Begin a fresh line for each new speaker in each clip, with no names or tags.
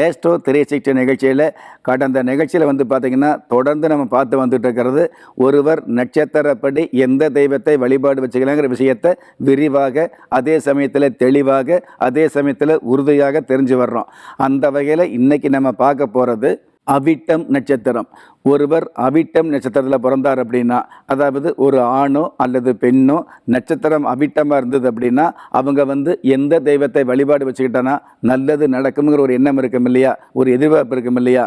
Astro திரை சிகிச்சை நிகழ்ச்சியில் கடந்த நிகழ்ச்சியில் வந்து பார்த்திங்கன்னா தொடர்ந்து நம்ம பார்த்து வந்துட்டு இருக்கிறது ஒருவர் நட்சத்திரப்படி எந்த தெய்வத்தை வழிபாடு வச்சுக்கலாங்கிற விஷயத்தை விரிவாக அதே சமயத்தில் தெளிவாக அதே சமயத்தில் உறுதியாக தெரிஞ்சு வர்றோம். அந்த வகையில் இன்றைக்கி நம்ம பார்க்க போகிறது அவிட்டம் நட்சத்திரம். ஒருவர் அவிட்டம் நட்சத்திரத்தில் பிறந்தார் அப்படின்னா அதாவது ஒரு ஆணோ அல்லது பெண்ணோ நட்சத்திரம் அவிட்டமாக இருந்தது அப்படின்னா அவங்க வந்து எந்த தெய்வத்தை வழிபாடு வச்சுக்கிட்டனா நல்லது நடக்குங்கிற ஒரு எண்ணம் இருக்கும் இல்லையா? ஒரு எதிர்பார்ப்பு இருக்கும் இல்லையா?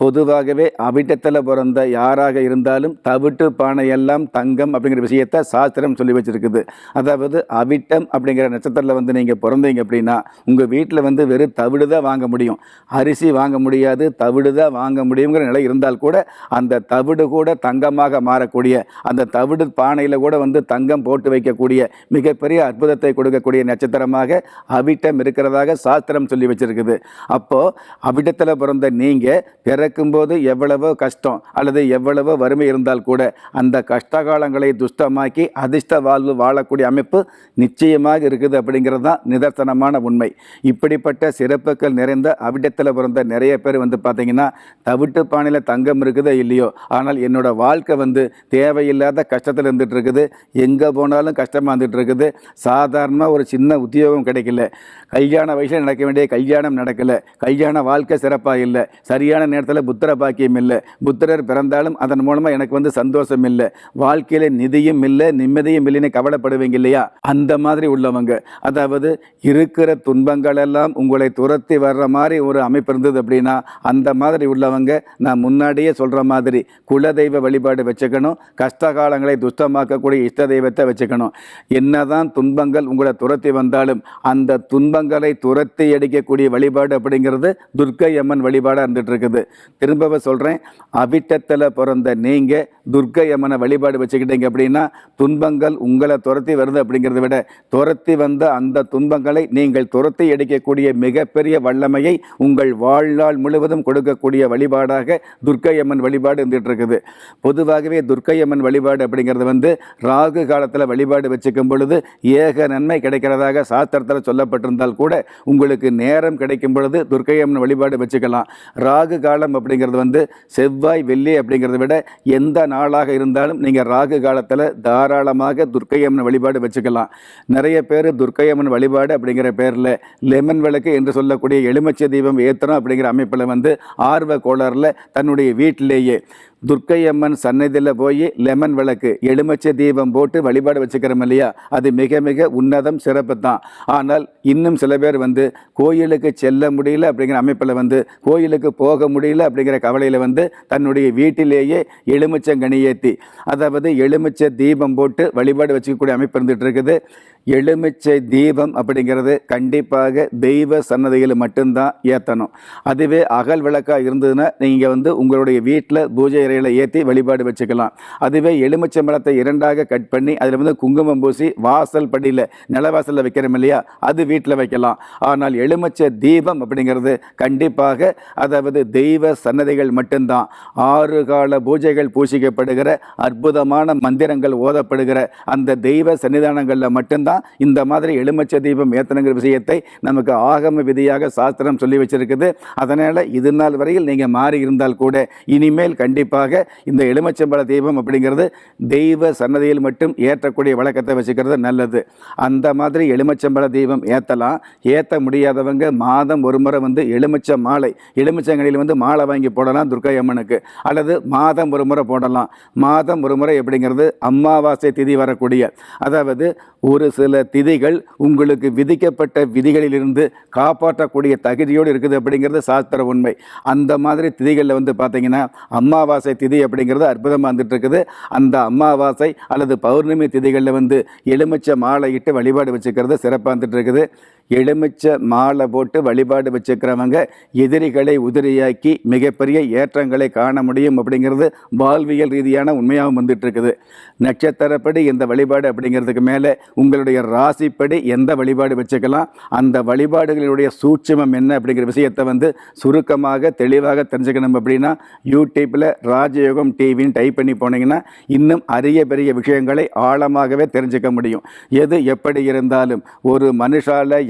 பொதுவாகவே அவிட்டத்தில் பிறந்த யாராக இருந்தாலும் தவிட்டு பானை எல்லாம் தங்கம் அப்படிங்கிற விஷயத்த சாஸ்திரம் சொல்லி வச்சுருக்குது. அதாவது அவிட்டம் அப்படிங்கிற நட்சத்திரத்தில் வந்து நீங்கள் பிறந்தீங்க அப்படின்னா உங்கள் வீட்டில் வந்து வெறும் தவிடு தான் வாங்க முடியும். அரிசி வாங்க முடியாது தவிடு தான் வாங்க முடியுங்கிற நிலை இருந்தால் கூட அந்த தவிடு கூட தங்கமாக மாறக்கூடிய அந்த தவிடு பானையில் கூட வந்து தங்கம் போட்டு வைக்கக்கூடிய மிகப்பெரிய அற்புதத்தை கொடுக்கக்கூடிய நட்சத்திரமாக அவிட்டம் இருக்கிறதாக சாஸ்திரம் சொல்லி வச்சுருக்குது. அப்போது அவிட்டத்தில் பிறந்த நீங்கள் பிறக்கும்போது எவ்வளவோ கஷ்டம் அல்லது எவ்வளவோ வறுமை இருந்தால் கூட அந்த கஷ்டகாலங்களை துஷ்டமாக்கி அதிர்ஷ்ட வாழ்வு வாழக்கூடிய அமைப்பு நிச்சயமாக இருக்குது அப்படிங்கிறது தான் நிதர்சனமான உண்மை. இப்படிப்பட்ட சிறப்புகள் நிறைந்த அவிடத்தில் பிறந்த நிறைய பேர் வந்து பார்த்தீங்கன்னா தவிட்டு பானையில் தங்கம் இருக்குதோ இல்லையோ ஆனால் என்னோட வாழ்க்கை வந்து தேவையில்லாத கஷ்டத்தில் இருந்துட்டு இருக்குது எங்கே போனாலும் கஷ்டமாக இருந்துட்டு இருக்குது சாதாரணமாக ஒரு சின்ன உத்தியோகம் கிடைக்கல. கல்யாண வயசில் நடக்க வேண்டிய கல்யாணம் நடக்கல. கல்யாண வாழ்க்கை சிறப்பாக இல்லை. சரியான நேரத்தில் புத்திர பாக்கியம் இல்லை. புத்திரர் பிறந்தாலும் அதன் மூலமாக எனக்கு வந்து சந்தோஷம் இல்லை. வாழ்க்கையில் நிதியும் இல்லை நிம்மதியும் இல்லைன்னு கவலைப்படுவீங்க இல்லையா? அந்த மாதிரி உள்ளவங்க. அதாவது இருக்கிற துன்பங்கள் எல்லாம் உங்களை துரத்தி வர்ற மாதிரி ஒரு அமைப்பு இருந்தது அப்படின்னா அந்த மாதிரி உள்ளவங்க நான் முன்னாடியே சொல்கிற மாதிரி குலதெய்வ வழிபாடு வச்சுக்கணும். கஷ்ட காலங்களை துஷ்டமாக்கக்கூடிய இஷ்ட தெய்வத்தை வச்சுக்கணும். என்னதான் துன்பங்கள் உங்களை துரத்தி வந்தாலும் அந்த துன்பங்களை துரத்தி அடிக்கக்கூடிய வழிபாடு அப்படிங்கிறது துர்க்கை அம்மன் வழிபாடாக இருந்துட்டு திரும்பவே சொல்கிறேன் அவிட்டத்தில் பிறந்த நீங்கள் துர்க்கை அம்மனை வழிபாடு வச்சுக்கிட்டீங்க அப்படின்னா துன்பங்கள் உங்களை துரத்தி வருது அப்படிங்கிறத விட துரத்தி வந்த அந்த துன்பங்களை நீங்கள் துரத்தி அடிக்கக்கூடிய மிகப்பெரிய வல்லமையை உங்கள் வாழ்நாள் முழுவதும் கொடுக்கக்கூடிய வழிபாடாக துர்க்கை அம்மன் வழிபாடு இருந்துகிட்டு இருக்குது. பொதுவாகவே துர்க்கை அம்மன் வழிபாடு அப்படிங்கிறது வந்து ராகு காலத்தில் வழிபாடு வச்சுக்கும் பொழுது ஏக நன்மை கிடைக்கிறதாக சாஸ்திரத்தில் சொல்லப்பட்டிருந்தால் கூட உங்களுக்கு நேரம் கிடைக்கும் பொழுது துர்க்கை அம்மன் வழிபாடு வச்சுக்கலாம். ராகு காலம் அப்படிங்கிறது வந்து செவ்வாய் வெள்ளி அப்படிங்கிறத விட எந்த நாளாக இருந்தாலும் நீங்கள் ராகு காலத்தில் தாராளமாக துர்க்கை அம்மன் வழிபாடு வச்சுக்கலாம். நிறைய பேர் துர்க்கை அம்மன் வழிபாடு அப்படிங்கிற பேரில் லெமன் விளக்கு என்று சொல்லக்கூடிய எலுமிச்சை தீபம் ஏற்றணும் அப்படிங்கிற அமைப்பில் வந்து ஆர்வ கோளாறில் தன்னுடைய வீட்டிலேயே துர்க்கை அம்மன் சன்னதியில் போய் லெமன் விளக்கு எலுமிச்சை தீபம் போட்டு வழிபாடு வச்சுக்கிறோம் இல்லையா? அது மிக மிக உன்னதம் சிறப்பு தான் ஆனால் இன்னும் சில பேர் வந்து கோயிலுக்கு செல்ல முடியல அப்படிங்கிற அமைப்பில் வந்து கோயிலுக்கு போக முடியல அப்படிங்கிற கவலையில் வந்து தன்னுடைய வீட்டிலேயே எலுமிச்சங்கனி ஏற்றி அதாவது எலுமிச்சை தீபம் போட்டு வழிபாடு வச்சுக்கக்கூடிய அமைப்பு இருந்துகிட்டு இருக்குது. எலுமிச்சை தீபம் அப்படிங்கிறது கண்டிப்பாக தெய்வ சன்னதியில் மட்டும்தான் ஏற்றணும் அதுவே அகல் விளக்காக இருந்ததுன்னா நீங்கள் வந்து உங்களுடைய வீட்டில் பூஜை அறையில் ஏற்றி வழிபாடு வச்சுக்கலாம். அதுவே எலுமிச்சை மரத்தை இரண்டாக கட் பண்ணி அதில் வந்து குங்குமம் பூசி வாசல் படியில் நிலவாசலில் வைக்கிறோம் இல்லையா? அது வீட்டில் வைக்கலாம். ஆனால் எலுமிச்சை தீபம் அப்படிங்கிறது கண்டிப்பாக அதாவது தெய்வ சன்னதிகள் மட்டும்தான். ஆறு கால பூஜைகள் பூசிக்கப்படுகிற அற்புதமான மந்திரங்கள் ஓதப்படுகிற அந்த தெய்வ சன்னிதானங்களில் மட்டும்தான் இந்த மாதிரி எலுமிச்சை தீபம் ஏற்றணுங்கிற விஷயத்தை நமக்கு ஆகம விதியாக சாஸ்திரம் சொல்லி வச்சிருக்குது. அதனால் இது நாள் வரையில் நீங்கள் மாறி இருந்தால் கூட இனிமேல் கண்டிப்பாக இந்த எலுமிச்சம்பழ தீபம் அப்படிங்கிறது தெய்வ சன்னதியில் மட்டும் ஏற்றக்கூடிய வழக்கத்தை வச்சுக்கிறது நல்லது. அந்த மாதிரி எலுமிச்சம்பழ தீபம் ஏற்றலாம் ஏற்ற முடியாதவங்க மாதம் ஒரு முறை வந்து எலுமிச்ச மாலை எலுமிச்சங்கனியில் வந்து மாலை வாங்கி போடலாம் துர்க்கை அம்மனுக்கு. அல்லது மாதம் ஒரு முறை போடலாம். மாதம் ஒரு முறை எப்படிங்கிறது அமாவாசை திதி வரக்கூடிய அதாவது ஒரு சில திதிகள் உங்களுக்கு விதிக்கப்பட்ட விதிகளிலிருந்து காப்பாற்றக்கூடிய தகுதியோடு இருக்குது அப்படிங்கிறது சாஸ்திர உண்மை. அந்த மாதிரி திதிகளில் வந்து பார்த்தீங்கன்னா அம்மாவாசை திதி அப்படிங்கிறது அற்புதமாக வந்துட்டுருக்குது. அந்த அம்மாவாசை அல்லது பௌர்ணமி திதிகளில் வந்து எலுமிச்சை மாலையிட்டு வழிபாடு வச்சுக்கிறது சிறப்பாக வந்துட்டுருக்குது. எலுமிச்சை மாலை போட்டு வழிபாடு வச்சுக்கிறவங்க எதிரிகளை உதிரியாக்கி மிகப்பெரிய ஏற்றங்களை காண முடியும் அப்படிங்கிறது வாழ்வியல் ரீதியான உண்மையாகவும் வந்துட்டு இருக்குது நட்சத்திரப்படி இந்த வழிபாடு அப்படிங்கிறதுக்கு மேலே உங்களுடைய ராசிப்படி எந்த வழிபாடு வச்சுக்கலாம் அந்த வழிபாடுகளுடைய சூட்சமம் என்ன அப்படிங்கிற விஷயத்தை வந்து சுருக்கமாக தெளிவாக தெரிஞ்சுக்கணும் அப்படின்னா யூடியூப்பில் ராஜயோகம் டிவின்னு டைப் பண்ணி போனீங்கன்னா இன்னும் அரிய பெரிய விஷயங்களை ஆழமாகவே தெரிஞ்சுக்க முடியும். எது எப்படி இருந்தாலும் ஒரு மனுஷால